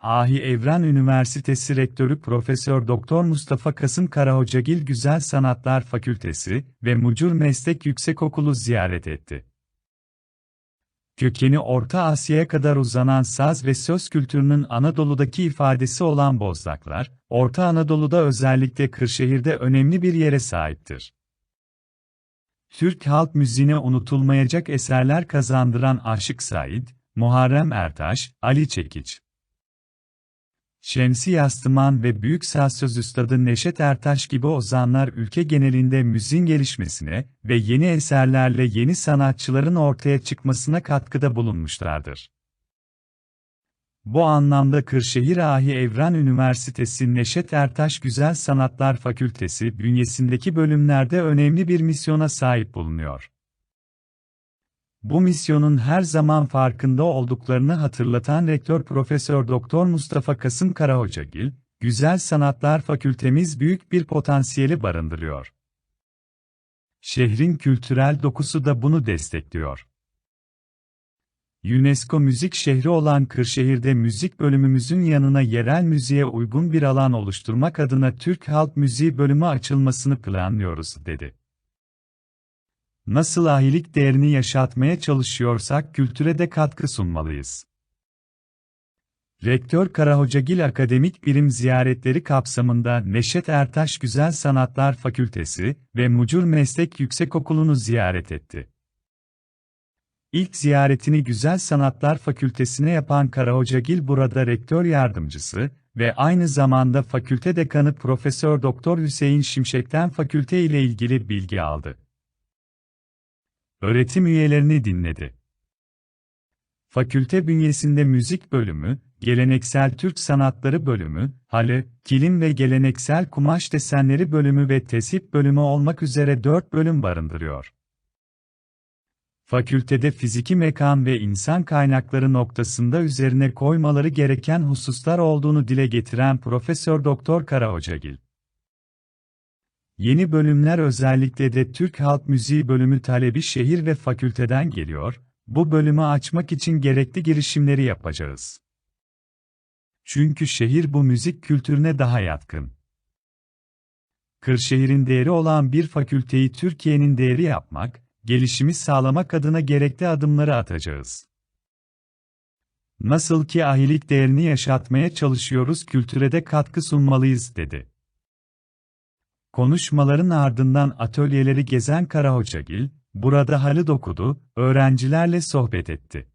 Ahi Evren Üniversitesi Rektörü Profesör Doktor Mustafa Kasım Karahocagil Güzel Sanatlar Fakültesi ve Mucur Meslek Yüksekokulu ziyaret etti. Kökeni Orta Asya'ya kadar uzanan saz ve söz kültürünün Anadolu'daki ifadesi olan Bozdaklar, Orta Anadolu'da özellikle Kırşehir'de önemli bir yere sahiptir. Türk halk müziğine unutulmayacak eserler kazandıran Aşık Said, Muharrem Ertaş, Ali Çekiç, Şemsi Yastıman ve büyük sazsöz üstadı Neşet Ertaş gibi ozanlar ülke genelinde müziğin gelişmesine ve yeni eserlerle yeni sanatçıların ortaya çıkmasına katkıda bulunmuşlardır. Bu anlamda Kırşehir Ahi Evren Üniversitesi Neşet Ertaş Güzel Sanatlar Fakültesi bünyesindeki bölümlerde önemli bir misyona sahip bulunuyor. Bu misyonun her zaman farkında olduklarını hatırlatan Rektör Profesör Doktor Mustafa Kasım Karahocagil, Güzel Sanatlar Fakültemiz büyük bir potansiyeli barındırıyor. Şehrin kültürel dokusu da bunu destekliyor. UNESCO Müzik Şehri olan Kırşehir'de müzik bölümümüzün yanına yerel müziğe uygun bir alan oluşturmak adına Türk Halk Müziği bölümü açılmasını planlıyoruz, dedi. Nasıl ahilik değerini yaşatmaya çalışıyorsak kültüre de katkı sunmalıyız. Rektör Karahocagil Akademik Birim ziyaretleri kapsamında Neşet Ertaş Güzel Sanatlar Fakültesi ve Mucur Meslek Yüksekokulu'nu ziyaret etti. İlk ziyaretini Güzel Sanatlar Fakültesine yapan Karahocagil burada rektör yardımcısı ve aynı zamanda fakülte dekanı Profesör Doktor Hüseyin Şimşek'ten fakülte ile ilgili bilgi aldı öğretim üyelerini dinledi. Fakülte bünyesinde müzik bölümü, geleneksel Türk sanatları bölümü, halı, kilim ve geleneksel kumaş desenleri bölümü ve tesip bölümü olmak üzere dört bölüm barındırıyor. Fakültede fiziki mekan ve insan kaynakları noktasında üzerine koymaları gereken hususlar olduğunu dile getiren Profesör Doktor Karahocagil, Yeni bölümler özellikle de Türk Halk Müziği bölümü talebi şehir ve fakülteden geliyor, bu bölümü açmak için gerekli girişimleri yapacağız. Çünkü şehir bu müzik kültürüne daha yatkın. Kırşehir'in değeri olan bir fakülteyi Türkiye'nin değeri yapmak, gelişimi sağlamak adına gerekli adımları atacağız. Nasıl ki ahilik değerini yaşatmaya çalışıyoruz kültüre de katkı sunmalıyız dedi. Konuşmaların ardından atölyeleri gezen Karahocagil, burada halı dokudu, öğrencilerle sohbet etti.